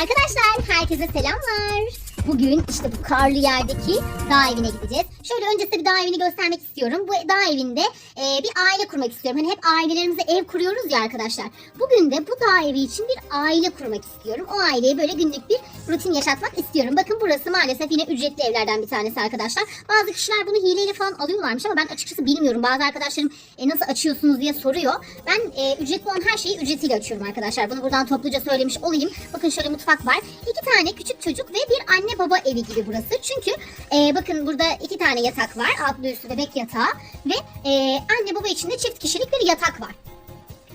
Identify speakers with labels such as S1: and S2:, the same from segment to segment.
S1: Arkadaşlar herkese selamlar. Bugün işte bu karlı yerdeki dağ evine gideceğiz. Şöyle önce size bir dağ evini göstermek istiyorum. Bu dağ evinde e, bir aile kurmak istiyorum. Hani hep ailelerimize ev kuruyoruz ya arkadaşlar. Bugün de bu dağ evi için bir aile kurmak istiyorum. O aileye böyle günlük bir rutin yaşatmak istiyorum. Bakın burası maalesef yine ücretli evlerden bir tanesi arkadaşlar. Bazı kişiler bunu hileyle falan alıyorlarmış ama ben açıkçası bilmiyorum. Bazı arkadaşlarım e, nasıl açıyorsunuz diye soruyor. Ben e, ücretli olan her şeyi ücretiyle açıyorum arkadaşlar. Bunu buradan topluca söylemiş olayım. Bakın şöyle mutfak var. İki tane küçük çocuk ve bir anne baba evi gibi burası. Çünkü e, bakın burada iki tane yatak var. Altlı üstü bebek yatağı ve e, anne baba için de çift kişilik bir yatak var.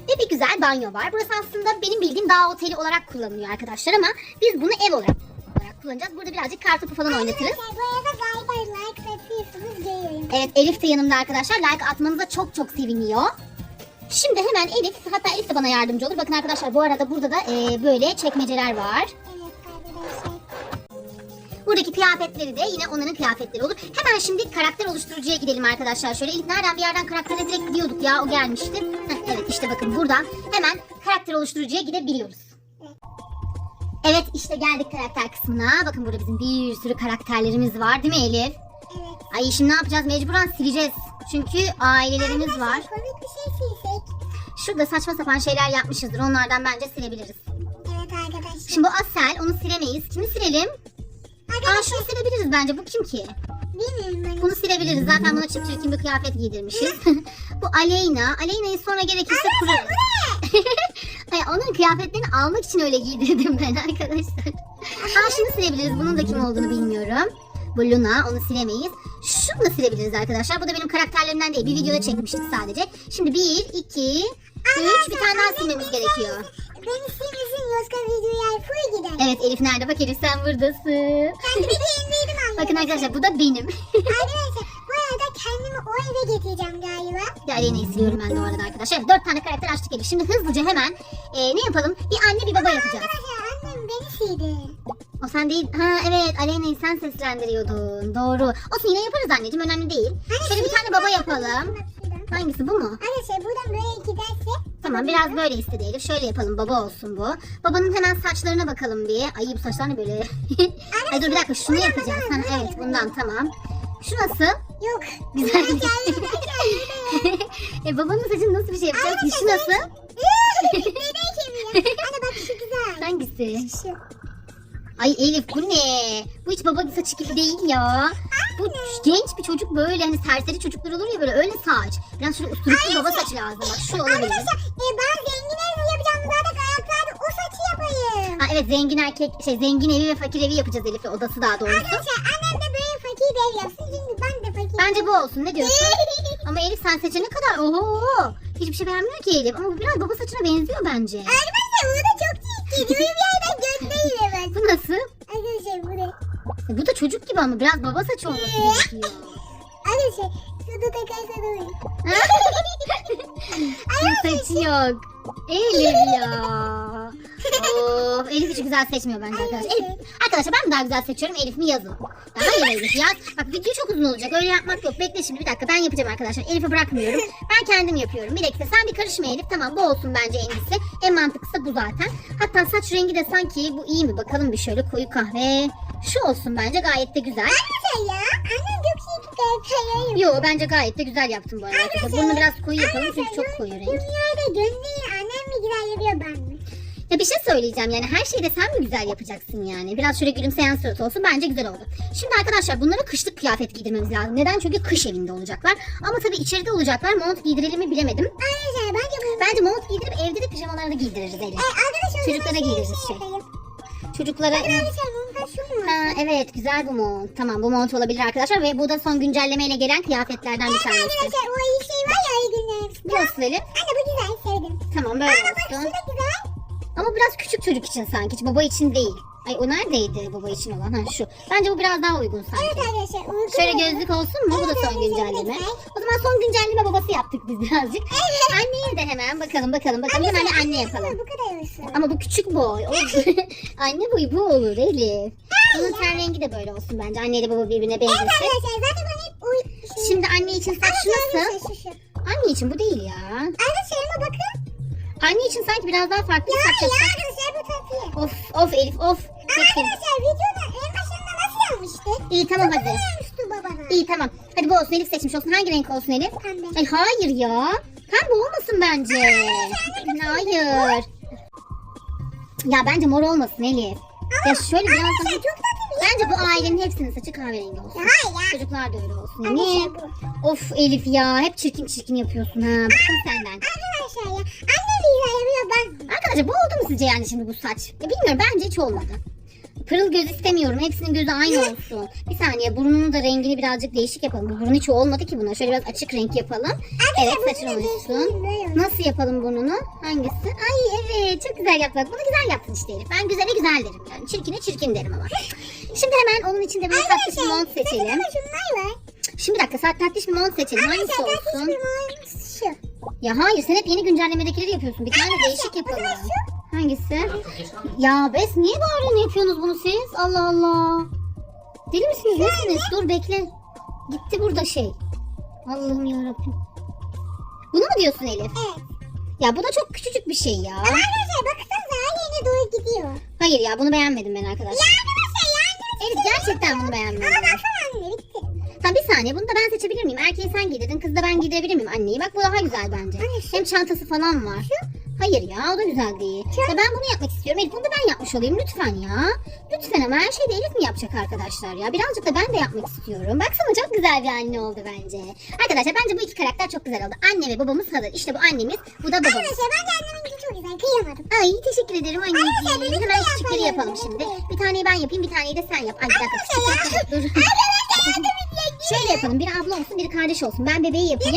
S1: Ve bir güzel banyo var. Burası aslında benim bildiğim dağ oteli olarak kullanılıyor arkadaşlar ama biz bunu ev olarak olarak kullanacağız. Burada birazcık kartopu falan oynatırız.
S2: Bu arada galiba like atıyorsunuz görüyorum.
S1: Evet Elif de yanımda arkadaşlar. Like atmanıza çok çok seviniyor. Şimdi hemen Elif, hatta Elif de bana yardımcı olur. Bakın arkadaşlar bu arada burada da e, böyle çekmeceler var. Buradaki kıyafetleri de yine onların kıyafetleri olur. Hemen şimdi karakter oluşturucuya gidelim arkadaşlar. Şöyle ilk nereden bir yerden karaktere direkt gidiyorduk ya o gelmişti. Heh, evet işte bakın buradan hemen karakter oluşturucuya gidebiliyoruz. Evet işte geldik karakter kısmına. Bakın burada bizim bir sürü karakterlerimiz var değil mi Elif?
S2: Evet.
S1: Ay şimdi ne yapacağız? Mecburen sileceğiz. Çünkü ailelerimiz var.
S2: Arkadaşlar, Komik bir şey silsek.
S1: Şurada saçma sapan şeyler yapmışızdır. Onlardan bence silebiliriz.
S2: Evet arkadaşlar.
S1: Şimdi bu Asel onu silemeyiz. Kimi silelim? Aa şunu silebiliriz bence. Bu kim ki?
S2: Bilmiyorum ben.
S1: Bunu silebiliriz. Zaten buna çift çirkin bir kıyafet giydirmişiz. bu Aleyna. Aleyna'yı sonra gerekirse kurarız. Hayır, onun kıyafetlerini almak için öyle giydirdim ben arkadaşlar. Aa şunu silebiliriz. Bunun da kim olduğunu bilmiyorum. Bu Luna. Onu silemeyiz. Şunu da silebiliriz arkadaşlar. Bu da benim karakterlerimden değil. Bir videoda çekmiştik sadece. Şimdi bir, iki, üç. Bir tane daha silmemiz gerekiyor.
S2: Beni silmesin yoksa videoya full gider.
S1: Evet Elif nerede? Bak Elif sen buradasın.
S2: Ben de kendiydim anne.
S1: Bakın arkadaşlar bu da benim.
S2: Arkadaşlar bu arada kendimi o eve getireceğim galiba.
S1: Bir Aleyna'yı siliyorum ben de o arada arkadaşlar. Dört tane karakter açtık Elif. Şimdi hızlıca hemen e, ne yapalım? Bir anne bir baba yapacağız.
S2: Arkadaşlar annem beni sildi.
S1: O sen değil. Ha evet Aleyna'yı sen seslendiriyordun. Doğru. Olsun yine yaparız anneciğim önemli değil. Şöyle bir tane baba yapalım. Hangisi bu mu?
S2: Arkadaşlar buradan böyle giderse.
S1: Tamam biraz böyle istedi Elif. Şöyle yapalım baba olsun bu. Babanın hemen saçlarına bakalım bir. Ay bu saçlar ne böyle? Ay dur bir dakika şunu yapacağız. Ha, evet bundan tamam. Şu nasıl?
S2: Yok.
S1: Güzel.
S2: Arkadaşlar.
S1: e babanın saçını nasıl bir şey yapacağız? Şu nasıl?
S2: Bebek kemiği. Anne bak şu güzel.
S1: Hangisi?
S2: Şu.
S1: Ay Elif bu ne? Bu hiç baba saçı gibi değil ya. Bu genç bir çocuk böyle hani serseri çocuklar olur ya böyle öyle saç. Biraz şöyle usturuplu baba saçı lazım. Bak şu olabilir.
S2: Arkadaşlar e, ben zengin evi yapacağım. Zaten ayaklarda o saçı yapayım.
S1: Ha, evet zengin erkek şey zengin evi ve fakir evi yapacağız Elif'le odası daha doğrusu.
S2: Arkadaşlar annem de böyle fakir bir ev yapsın. Çünkü ben de fakir.
S1: Bence bu olsun ne diyorsun? Ama Elif sen seçene kadar oho. Hiçbir şey beğenmiyor ki Elif ama bu biraz baba saçına benziyor bence.
S2: Arkadaşlar bu da çok çirkin. Böyle bir yerden gösteriyor ben.
S1: Bu nasıl?
S2: Arkadaşlar bu da.
S1: E, bu da çocuk gibi ama biraz baba saçı olması gerekiyor.
S2: Arkadaşlar şurada takarsan olur.
S1: saçı yok. Elif ya. Of, Elif hiç güzel seçmiyor bence arkadaşlar. Elif, arkadaşlar ben mi daha güzel seçiyorum Elif mi yazın. Ya hayır Elif yaz. Bak video çok uzun olacak öyle yapmak yok. Bekle şimdi bir dakika ben yapacağım arkadaşlar. Elif'i bırakmıyorum. Ben kendim yapıyorum. Bir dakika sen bir karışma Elif. Tamam bu olsun bence en iyisi. En mantıklısı bu zaten. Hatta saç rengi de sanki bu iyi mi? Bakalım bir şöyle koyu kahve. Şu olsun bence gayet de güzel.
S2: Arkadaşlar ya annem çok çirkin karakterler yapıyor.
S1: Yo bence gayet de güzel yaptım bu arada. Bunu biraz koyu yapalım çünkü çok koyu renk.
S2: Dünyada gönlü annem mi güzel yapıyor ben mi?
S1: Ya bir şey söyleyeceğim yani her şeyi de sen mi güzel yapacaksın yani? Biraz şöyle gülümseyen surat olsun bence güzel oldu. Şimdi arkadaşlar bunlara kışlık kıyafet giydirmemiz lazım. Neden? Çünkü kış evinde olacaklar. Ama tabii içeride olacaklar. Mont giydirelim mi bilemedim.
S2: Arkadaşlar bence bu...
S1: Bence mont giydirip evde de pijamalarını giydiririz Elif.
S2: E, arkadaşlar
S1: Çocuklara
S2: şey-
S1: giydiririz şey. Çocuklara...
S2: Arkadaşlar montaj şu mu?
S1: Ha, evet güzel bu mont. Tamam bu mont olabilir arkadaşlar ve bu da son güncellemeyle gelen kıyafetlerden bir
S2: Evet
S1: tanesi.
S2: arkadaşlar o şey var ya iyi günler.
S1: Nasıl Elif?
S2: Anne bu güzel sevdim.
S1: Tamam böyle
S2: bak şu
S1: olsun.
S2: da güzel.
S1: Ama biraz küçük çocuk için sanki. Hiç baba için değil. Ay o neredeydi baba için olan? Ha şu. Bence bu biraz daha uygun sanki.
S2: Evet arkadaşlar uygun.
S1: Şöyle gözlük olsun mu? Bu da
S2: Evet,
S1: son
S2: evet,
S1: güncelleme.
S2: evet.
S1: O zaman son güncelleme babası yaptık biz birazcık.
S2: Evet.
S1: Anneye de hemen bakalım bakalım bakalım. Hemen de anne yapalım.
S2: Bu kadar olsun.
S1: Ama bu küçük boy. O- anne boyu bu olur Elif. Bunun ten rengi de böyle olsun bence. Anne ile baba birbirine
S2: Evet
S1: benzesin.
S2: arkadaşlar zaten ben hep uy...
S1: Şimdi anne için saç nasıl?
S2: Şu.
S1: Anne için bu değil ya.
S2: Arkadaşlar ama bakın.
S1: Anne için sanki biraz daha farklı
S2: Ya
S1: bir saç
S2: ya arkadaşlar bu.
S1: Of of Elif of.
S2: Arkadaşlar videonun en başında nasıl yapmıştık?
S1: İyi tamam hadi. İyi tamam. Hadi bu olsun Elif seçmiş olsun. Hangi renk olsun Elif?
S2: Pembe.
S1: Ay hayır ya. Pembe olmasın bence. Hayır. Ya bence mor olmasın Elif. Ya şöyle biraz daha...
S2: çok bir
S1: Bence bu ailenin hepsinin saçı kahverengi olsun.
S2: Hayır ya.
S1: Çocuklar da öyle olsun. Niye?
S2: bu.
S1: Of Elif ya hep çirkin çirkin yapıyorsun ha. Bıktım senden.
S2: Arkadaşlar ya. Anne Lisa yapıyor ben.
S1: Arkadaşlar bu oldu mu sizce yani şimdi bu saç? Ya bilmiyorum bence hiç olmadı. Pırıl göz istemiyorum. Hepsinin gözü aynı olsun. Bir saniye burnunun da rengini birazcık değişik yapalım. Bu burun hiç olmadı ki buna. Şöyle biraz açık renk yapalım. Evet saçın
S2: da
S1: olsun. Nasıl yapalım burnunu? Hangisi? Ay evet çok güzel yap bak. Bunu güzel yaptın işte Elif. Ben güzele güzel derim. Yani çirkine çirkin derim ama. Şimdi hemen onun içinde böyle tatlış bir mont seçelim.
S2: Sakın şunlar var.
S1: Şimdi bir dakika saat tatlış bir mont seçelim. Hangisi
S2: Arkadaşlar tatlış
S1: olsun?
S2: bir mont şu.
S1: Ya hayır sen hep yeni güncellemedekileri yapıyorsun. Bir tane değişik yapalım. Hangisi? Ya Bes niye bağırıyorsun yapıyorsunuz bunu siz? Allah Allah. Deli misiniz nesiniz? Dur bekle. Gitti burada şey. Allah'ım yarabbim. Bunu mu diyorsun Elif?
S2: Evet.
S1: Ya bu da çok küçücük bir şey ya.
S2: Ama arkadaşlar baksanıza her yerine doğru gidiyor.
S1: Hayır ya bunu beğenmedim ben arkadaşlar.
S2: Ya arkadaşlar.
S1: Elif gerçekten bunu beğenmedim.
S2: Ama baksana anne bitti.
S1: Tamam bir saniye bunu da ben seçebilir miyim? Erkeği sen giydirdin kızı da ben giydirebilir miyim anneyi? Bak bu daha güzel bence.
S2: Anne, şu-
S1: Hem çantası falan var. Hayır ya o da güzel değil. Ya ben bunu yapmak istiyorum. Elif bunu da ben yapmış olayım lütfen ya. Lütfen ama her şeyi de Elif mi yapacak arkadaşlar ya? Birazcık da ben de yapmak istiyorum. Baksana çok güzel bir anne oldu bence. Arkadaşlar bence bu iki karakter çok güzel oldu. Anne ve babamız hazır. İşte bu annemiz bu da babamız.
S2: Arkadaşlar bence anneminki çok güzel. Kıyamadım.
S1: Ay teşekkür ederim
S2: Arkadaşlar,
S1: anneciğim.
S2: birlikte
S1: Hemen küçükleri
S2: yapalım,
S1: yapalım şimdi.
S2: birlikte.
S1: Bir taneyi ben yapayım bir taneyi de sen yap. Ay bir dakika
S2: Arkadaşlar ya.
S1: küçükleri dur. Şöyle yapalım. Biri abla olsun, biri kardeş olsun. Ben bebeği yapayım.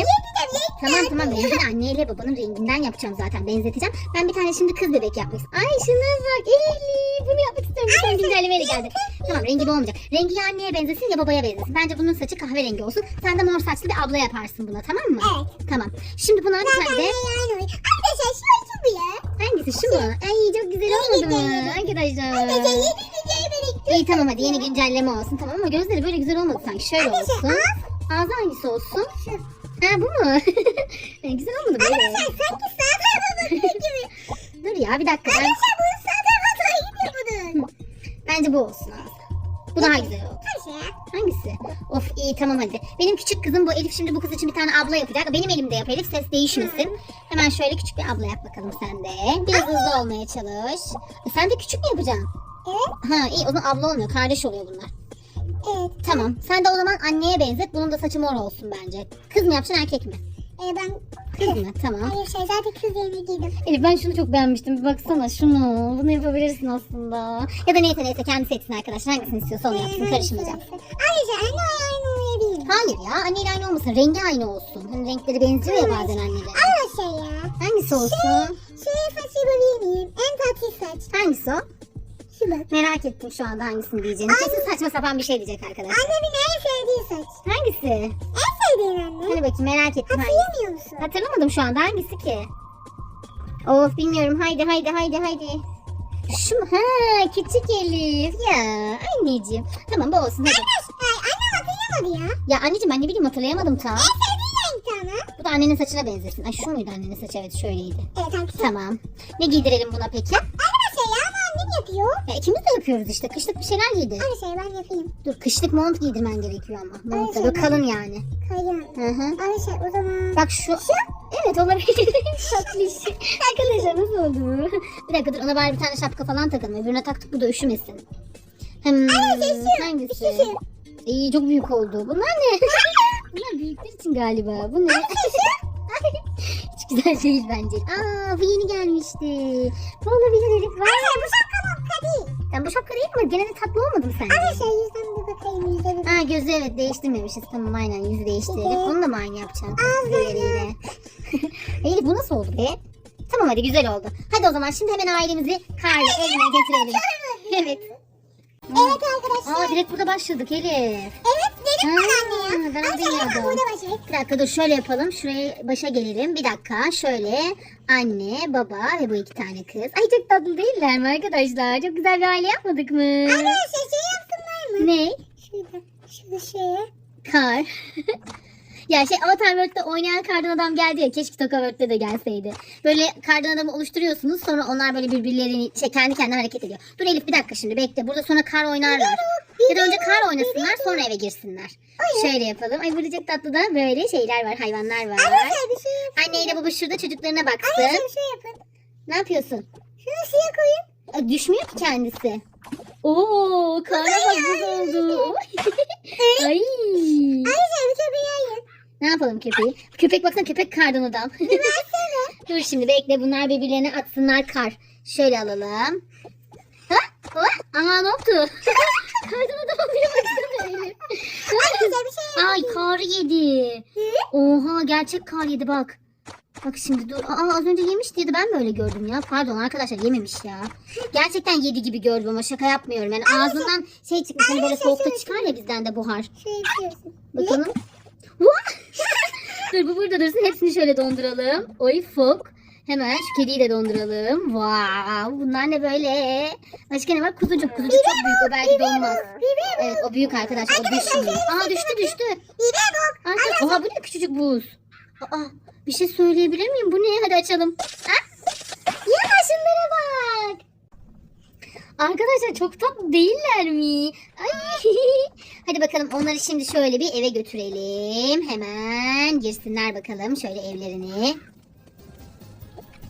S1: Tamam tamam de anneyle babanın renginden yapacağım zaten. Benzeteceğim. Ben bir tane şimdi kız bebek yapmak istiyorum. Ay şuna bak Eli. Bunu yapmak istiyorum. Tane güncellemeyle geldi. Tamam rengi bu olmayacak. Rengi ya anneye benzesin ya babaya benzesin. Bence bunun saçı kahverengi olsun. Sen de mor saçlı bir abla yaparsın buna tamam mı?
S2: Evet.
S1: Tamam. Şimdi buna bir tane de...
S2: Arkadaşlar şu bu ya.
S1: Hangisi şu mu? Ay çok güzel olmadı mı? Arkadaşlar.
S2: Arkadaşlar yeni birikti.
S1: İyi tamam hadi yeni güncelleme olsun tamam ama gözleri böyle güzel olmadı sanki. Şöyle olsun. Ağzı hangisi olsun?
S2: Şu.
S1: Ha bu mu? güzel olmadı böyle.
S2: Arkadaşlar sanki sağ tarafa bakıyor gibi.
S1: Dur ya bir dakika. Ben,
S2: Arkadaşlar bu tarafa doğru gidiyor bunun.
S1: bence bu olsun ağzı. Bu daha güzel oldu.
S2: Ya.
S1: Hangisi? Of iyi tamam hadi. Benim küçük kızım bu Elif şimdi bu kız için bir tane abla yapacak. Benim elimde yap Elif ses değişmesin. Hemen şöyle küçük bir abla yap bakalım sen de. Biraz hızlı olmaya çalış. E, sen de küçük mü yapacaksın?
S2: Evet.
S1: Ha iyi o zaman abla olmuyor. Kardeş oluyor bunlar. Tamam. Sen de o zaman anneye benzet. Bunun da saçı mor olsun bence. Kız mı yapacaksın erkek mi?
S2: Ee, ben
S1: Kız mı? Tamam.
S2: Arkadaşlar zaten kız yerine giydim.
S1: Elif ben şunu çok beğenmiştim. Bir baksana şunu. Bunu yapabilirsin aslında. Ya da neyse neyse kendi seçsin arkadaşlar. Hangisini istiyorsa onu yapsın. Karışmayacağım.
S2: Arkadaşlar anne aynı oynayabilirim.
S1: Hayır ya. Anneyle aynı olmasın. Rengi aynı olsun. Hani renkleri benziyor ya bazen annelerin.
S2: Arkadaşlar ya.
S1: Hangisi olsun?
S2: Şuraya saç yapabilir miyim? En tatlı saç.
S1: Hangisi o?
S2: Bak.
S1: Merak ettim şu anda hangisini diyeceğini. Kesin saçma sapan bir şey diyecek arkadaşlar.
S2: Annemin en sevdiği saç.
S1: Hangisi?
S2: En sevdiğin anne.
S1: Hadi bakayım merak ettim hangisi.
S2: Hatırlamıyor musun?
S1: Hatırlamadım şu anda hangisi ki? Of bilmiyorum haydi haydi haydi haydi. Şu mu? Ha küçük Elif ya anneciğim. Tamam bu olsun hadi.
S2: Arkadaşlar annem hatırlamadı ya.
S1: Ya anneciğim ben ne bileyim hatırlayamadım tam.
S2: En sevdiği renk tane.
S1: Bu da annenin saçına benzesin. Ay şu muydu annenin saçı evet şöyleydi.
S2: Evet arkadaşlar.
S1: Tamam. Ne giydirelim buna peki?
S2: Yapıyor.
S1: Ya ikimiz de yapıyoruz işte. Kışlık bir şeyler giydir.
S2: Arkadaşlar ben yapayım.
S1: Dur kışlık mont giydirmen gerekiyor ama. Mont da
S2: sen-
S1: kalın yani.
S2: Kayın.
S1: Hı hı.
S2: Arkadaşlar o zaman.
S1: Bak şu. Evet olabilir. Tatlı işi. Arkadaşlar nasıl oldu bu? Bir dakika dur ona bari bir tane şapka falan takalım. Öbürüne taktık bu da üşümesin. Hmm,
S2: Arkadaşlar şu.
S1: hangisi?
S2: şu, şu.
S1: İyi çok büyük oldu. Bunlar ne? Bunlar büyükler için galiba. Bu ne? Hiç güzel değil bence. Aa bu yeni gelmişti. Bu olabilir Elif. Var.
S2: Bu.
S1: Yani bu şapka değil mi? Gene de tatlı olmadı mı sence?
S2: Arkadaşlar yüzden bir bakayım yüzde bir.
S1: Ha gözü evet değiştirmemişiz. Tamam aynen yüzü değiştirelim.
S2: Evet.
S1: Onu da mı aynı yapacaksın?
S2: Ağzını.
S1: Elif bu nasıl oldu be? Tamam hadi güzel oldu. Hadi o zaman şimdi hemen ailemizi karla evine getirelim. Evet.
S2: Evet arkadaşlar.
S1: Aa direkt burada başladık Elif.
S2: Evet dedim ben anne ya.
S1: ben bilmiyordum.
S2: burada başlayalım.
S1: Bir dakika dur şöyle yapalım. Şuraya başa gelelim. Bir dakika şöyle anne, baba ve bu iki tane kız. Ay çok tatlı değiller mi arkadaşlar? Çok güzel bir aile yapmadık mı?
S2: Arkadaşlar şey yapsınlar mı?
S1: Ne?
S2: Şurada. Şurada şeye.
S1: Kar. Ya şey Avatar World'de oynayan kardan adam geldi ya keşke Toka World'de de gelseydi. Böyle kardan adamı oluşturuyorsunuz sonra onlar böyle birbirlerini şey kendi kendine hareket ediyor. Dur Elif bir dakika şimdi bekle. Burada sonra kar oynarlar. Ya da önce kar oynasınlar sonra eve girsinler. Şöyle yapalım. Ay burada çok tatlı da böyle şeyler var hayvanlar var.
S2: Arkadaşlar bir şey yapın.
S1: Anne ile baba şurada çocuklarına baksın.
S2: Arkadaşlar bir şey yapın.
S1: Ne yapıyorsun?
S2: Şunu suya koyun.
S1: Aa, düşmüyor ki kendisi. Oo, bak buz oldu. Ay.
S2: Arkadaşlar bir köpeği ayın.
S1: Ne yapalım köpeği? Köpek baksana köpek kardan adam. Dur şimdi bekle bunlar birbirlerine atsınlar kar. Şöyle alalım. Ha? Ha? Aa ne oldu? kardan adam bir baksana. Elif.
S2: Şey
S1: Ay kar yedi. Oha gerçek kar yedi bak. Bak şimdi dur. Aa az önce yemiş diye de ben böyle gördüm ya. Pardon arkadaşlar yememiş ya. Gerçekten yedi gibi gördüm ama şaka yapmıyorum. Yani ağzından şey çıkmış hani böyle soğukta çıkar ya bizden de buhar. Bakalım. Dur bu burada dursun. Hepsini şöyle donduralım. Oy fok. Hemen şu kediyi de donduralım. Wow, bunlar ne böyle? Başka ne var? Kuzucuk. Kuzucuk çok büyük. O belki donmaz. Evet o büyük arkadaşlar. O düşmüyor. Aa düştü düştü. Arkadaşlar, oha bu ne küçücük buz. Aa, bir şey söyleyebilir miyim? Bu ne? Hadi açalım. Ha? Ya şunlara bak. Arkadaşlar çok tatlı değiller mi? Ay. Hadi bakalım onları şimdi şöyle bir eve götürelim. Hemen girsinler bakalım şöyle evlerini.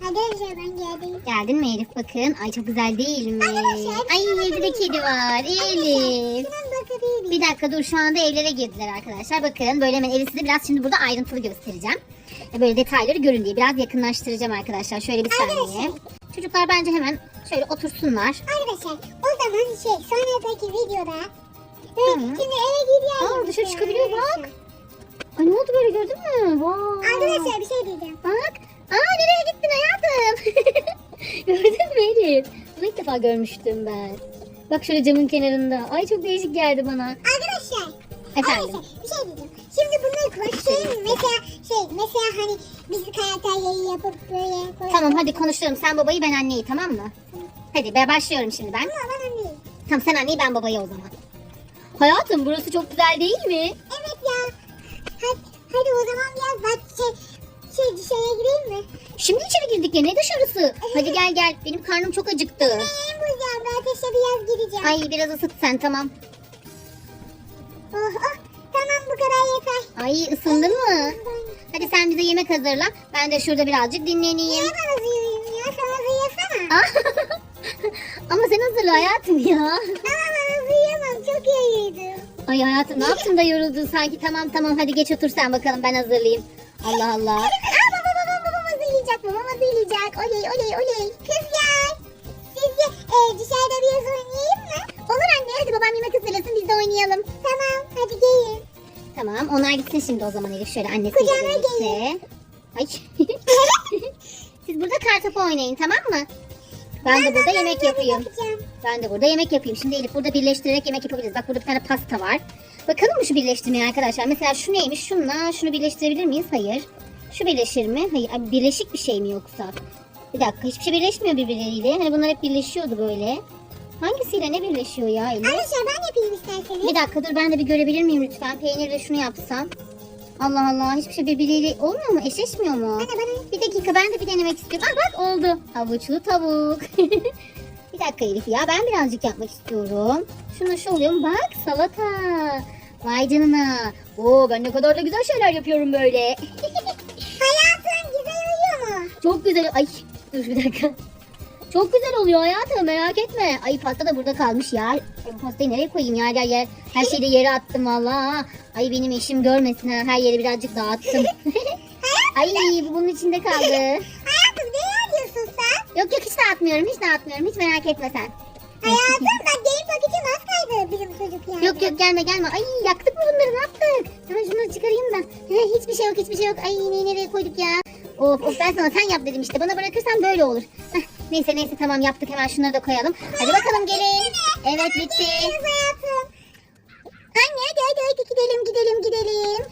S2: Arkadaşlar ben geldim.
S1: Geldin mi Elif bakın. Ay çok güzel değil mi?
S2: Arkadaşlar,
S1: Ay evde de kedi var. Elif.
S2: Şuna bakabilirim.
S1: Bir dakika dur şu anda evlere girdiler arkadaşlar. Bakın böyle hemen evi size biraz şimdi burada ayrıntılı göstereceğim. E, Böyle detayları görün diye biraz yakınlaştıracağım arkadaşlar. Şöyle bir saniye. Çocuklar bence hemen şöyle otursunlar.
S2: Arkadaşlar o zaman şey sonraki videoda
S1: Hı.
S2: Evet, şimdi eve gidiyoruz.
S1: Aa, dışarı çıkabiliyor, bak. Ay ne oldu böyle gördün mü? Wow.
S2: Arkadaşlar bir şey diyeceğim.
S1: Bak. Aa nereye gittin hayatım? Gördün mü Elif? Bunu ilk defa görmüştüm ben. Bak şöyle camın kenarında. Ay çok değişik geldi bana.
S2: Arkadaşlar.
S1: Efendim.
S2: Arkadaşlar bir şey diyeceğim. Şimdi bunları mi? Mesela şey mesela hani biz karakterleri yapıp böyle koy.
S1: Tamam hadi konuşalım. Sen babayı ben anneyi tamam mı? Hadi ben başlıyorum şimdi ben.
S2: Ama bana değil.
S1: Tamam sen anneyi ben babayı o zaman. Hayatım burası çok güzel değil mi?
S2: Evet ya. Hadi, hadi o zaman biraz bak şey, şey dışarıya gireyim mi?
S1: Şimdi içeri girdik ya ne dışarısı? Hadi gel gel benim karnım çok acıktı.
S2: En güzel ben ateşe biraz gireceğim.
S1: Ay biraz ısıt sen tamam.
S2: Oh, oh. Yeter.
S1: Ay ısındın mı? Hadi sen bize yemek hazırla. Ben de şurada birazcık dinleneyim.
S2: Niye bana zıyıyım ya? Sana zıyasana.
S1: Ama sen hazırla hayatım ya.
S2: Ama bana zıyamam. Çok yoruldum.
S1: Ay hayatım ne yaptın da yoruldun sanki. Tamam tamam hadi geç otur sen bakalım ben hazırlayayım. Allah Allah.
S2: Aa baba babam babam hazırlayacak. Babam hazırlayacak. Oley oley oley. Kızlar. Sizce e, dışarıda biraz oynayayım mı?
S1: Olur anne hadi babam yemek hazırlasın biz de oynayalım.
S2: Tamam hadi gelin.
S1: Tamam onlar gitsin şimdi o zaman Elif şöyle annesiyle
S2: Kucağına
S1: birlikte. Ay. Siz burada kartopu oynayın tamam mı? Ben de burada yemek yapayım.
S2: Yapacağım.
S1: Ben de burada yemek yapayım. Şimdi Elif burada birleştirerek yemek yapabiliriz. Bak burada bir tane pasta var. Bakalım mı şu birleştirmeye arkadaşlar? Mesela şu neymiş? Şunla şunu birleştirebilir miyiz? Hayır. Şu birleşir mi? Hayır. Abi birleşik bir şey mi yoksa? Bir dakika. Hiçbir şey birleşmiyor birbirleriyle. Hani bunlar hep birleşiyordu böyle. Hangisiyle ne birleşiyor ya Elif?
S2: Arkadaşlar ben yapayım isterseniz.
S1: Bir dakika dur ben de bir görebilir miyim lütfen? Peynirle şunu yapsam. Allah Allah hiçbir şey birbiriyle olmuyor mu? Eşleşmiyor mu?
S2: Anne bana
S1: Bir dakika ben de bir denemek istiyorum. Aa bak oldu. Havuçlu tavuk. bir dakika Elif ya ben birazcık yapmak istiyorum. Şunu şu oluyor mu? Bak salata. Vay canına. Oo ben ne kadar da güzel şeyler yapıyorum böyle.
S2: hayatım güzel uyuyor mu?
S1: Çok güzel. Ay dur bir dakika. Çok güzel oluyor hayatım merak etme. Ay pasta da burada kalmış ya. Ay, pastayı nereye koyayım ya? Yer, yer. Her şeyi de yere attım valla. Ay benim eşim görmesin ha. Her yeri birazcık dağıttım. Ay bu bunun içinde kaldı.
S2: Hayatım ne yapıyorsun sen?
S1: Yok yok hiç dağıtmıyorum hiç dağıtmıyorum hiç merak etme sen. tamam yaptık hemen şunları da koyalım. Hadi bakalım gelin. Evet bitti. Anne hadi hadi hadi gidelim gidelim gidelim.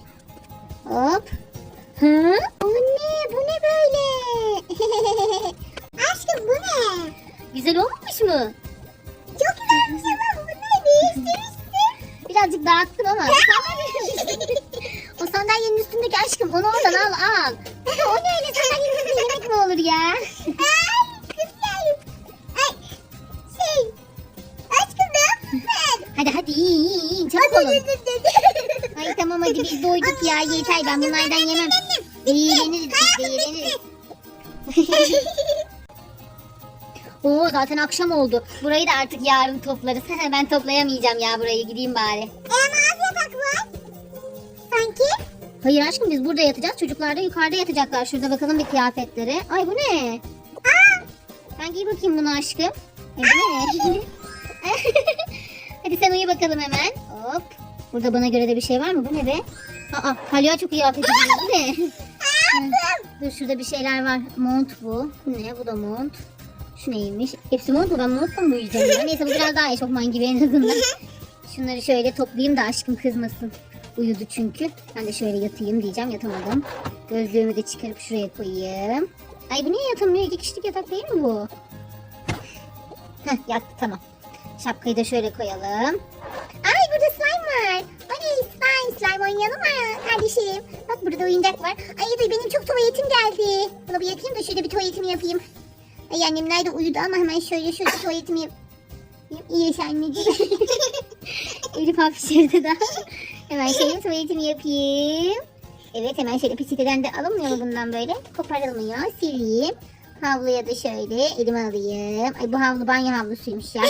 S1: Hop. Hı? Anne bu ne böyle?
S2: Aşkım bu ne?
S1: Güzel olmamış mı?
S2: Çok güzelmiş ama bu ne? Değiştirmişsin.
S1: Birazcık dağıttım ama. O sandalyenin üstündeki aşkım onu oradan al al. o ne öyle sandalyenin üstünde yemek mi olur ya? Hadi hadi yiyin yiyin yiyin çabuk olun. Ay tamam hadi biz doyduk ya yeter ben bunlardan yemem. Eğleniriz biz eğleniriz. Oo zaten akşam oldu. Burayı da artık yarın toplarız. ben toplayamayacağım ya burayı gideyım bari.
S2: E az yatak var. Sanki.
S1: Hayır aşkım biz burada yatacağız. Çocuklar da yukarıda yatacaklar. Şurada bakalım bir kıyafetlere. Ay bu ne?
S2: Aa.
S1: Ben giy bakayım bunu aşkım. Ay, bu ne? Hadi sen uyu bakalım hemen. Hop. Burada bana göre de bir şey var mı? Bu ne be? Aa, palyaço kıyafeti gibi. Bu ne? Hı, Dur şurada bir şeyler var. Mont bu. Bu ne? Bu da mont. Şu neymiş? Hepsi mont mu? Ben montla mı uyuyacağım ya? Neyse bu biraz daha eşofman gibi en azından. Şunları şöyle toplayayım da aşkım kızmasın. Uyudu çünkü. Ben de şöyle yatayım diyeceğim. Yatamadım. Gözlüğümü de çıkarıp şuraya koyayım. Ay bu niye yatamıyor? İki kişilik yatak değil mi bu? Heh yattı tamam. Şapkayı da şöyle koyalım. Ay burada slime var. Oley slime slime oynayalım mı kardeşim? Bak burada oyuncak var. Ay dur benim çok tuvaletim geldi. Bunu bir yakayım da şöyle bir tuvaletimi yapayım. Ay annem nerede uyudu ama hemen şöyle şöyle tuvaletimi yap. İyi yaşa anneciğim. Elif hapşırdı da. hemen şöyle tuvaletimi yapayım. Evet hemen şöyle peçeteden de alınmıyor mu bundan böyle? Koparılmıyor. Sileyim. Havluya da şöyle elime alayım. Ay bu havlu banyo havlusuymuş ya.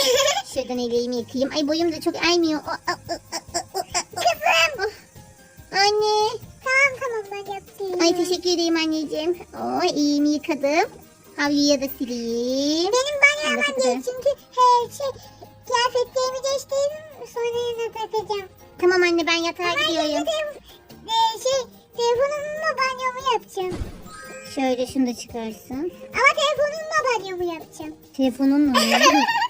S1: Şuradan elimi yıkayayım. Ay boyum da çok ermiyor. O, o, o, o, o, o, o.
S2: Kızım.
S1: Anne.
S2: Tamam tamam ben yaptım.
S1: Ay teşekkür ederim anneciğim. Oo elimi yıkadım. Havluya da sileyim.
S2: Benim banyo gerek çünkü he, şey, kıyafetlerimi değiştirdim sonra yana takacağım.
S1: Tamam anne ben yatağa
S2: Ama
S1: gidiyorum.
S2: önce de, şey, telefonumla banyomu yapacağım.
S1: Şöyle şunu da çıkarsın.
S2: Ama telefonumla banyomu yapacağım.
S1: Telefonun mu?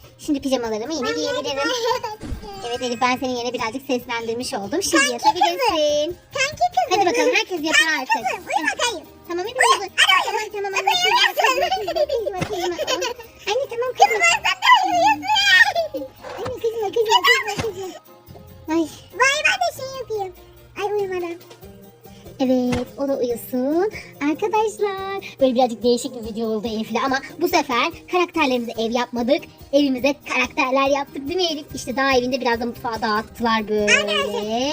S1: Şimdi pijamalarımı yine giyebilirim. Evet Elif ben senin yerine birazcık seslendirmiş oldum. Şimdi
S2: Kanki
S1: yatabilirsin.
S2: Kanki kızım.
S1: Hadi bakalım herkes yatar
S2: Kanki
S1: artık.
S2: kızım uyu bakayım.
S1: Tamam
S2: Hadi, hadi
S1: Tamam
S2: uyu.
S1: tamam
S2: Hadi uyu, uyu.
S1: kızma, kızma, kızma. Anne tamam
S2: Kızım
S1: kızma.
S2: sen de uyuyorsun.
S1: Anne kızma kızma kızma kızma. Ay
S2: Vay ben de şey yapayım. Ay uyumadan.
S1: Evet o da uyusun. Arkadaşlar böyle birazcık değişik bir video oldu Elif'le ama bu sefer karakterlerimize ev yapmadık. Evimize karakterler yaptık değil mi Elif? İşte daha evinde biraz da mutfağı dağıttılar böyle.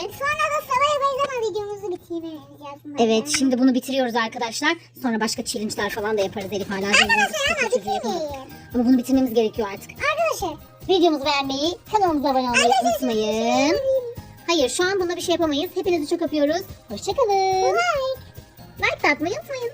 S2: Sonra da sabah ama videomuzu bitirmemiz lazım.
S1: Evet şimdi bunu bitiriyoruz arkadaşlar. Sonra başka challenge'lar falan da yaparız Elif hala.
S2: Arkadaşlar ama bitirmeyin.
S1: Ama bunu bitirmemiz gerekiyor artık.
S2: Arkadaşlar.
S1: Videomuzu beğenmeyi, kanalımıza abone olmayı unutmayın. Hayır şu an bunda bir şey yapamayız. Hepinizi çok öpüyoruz. Hoşçakalın.
S2: Bye.
S1: Like atmayı unutmayın.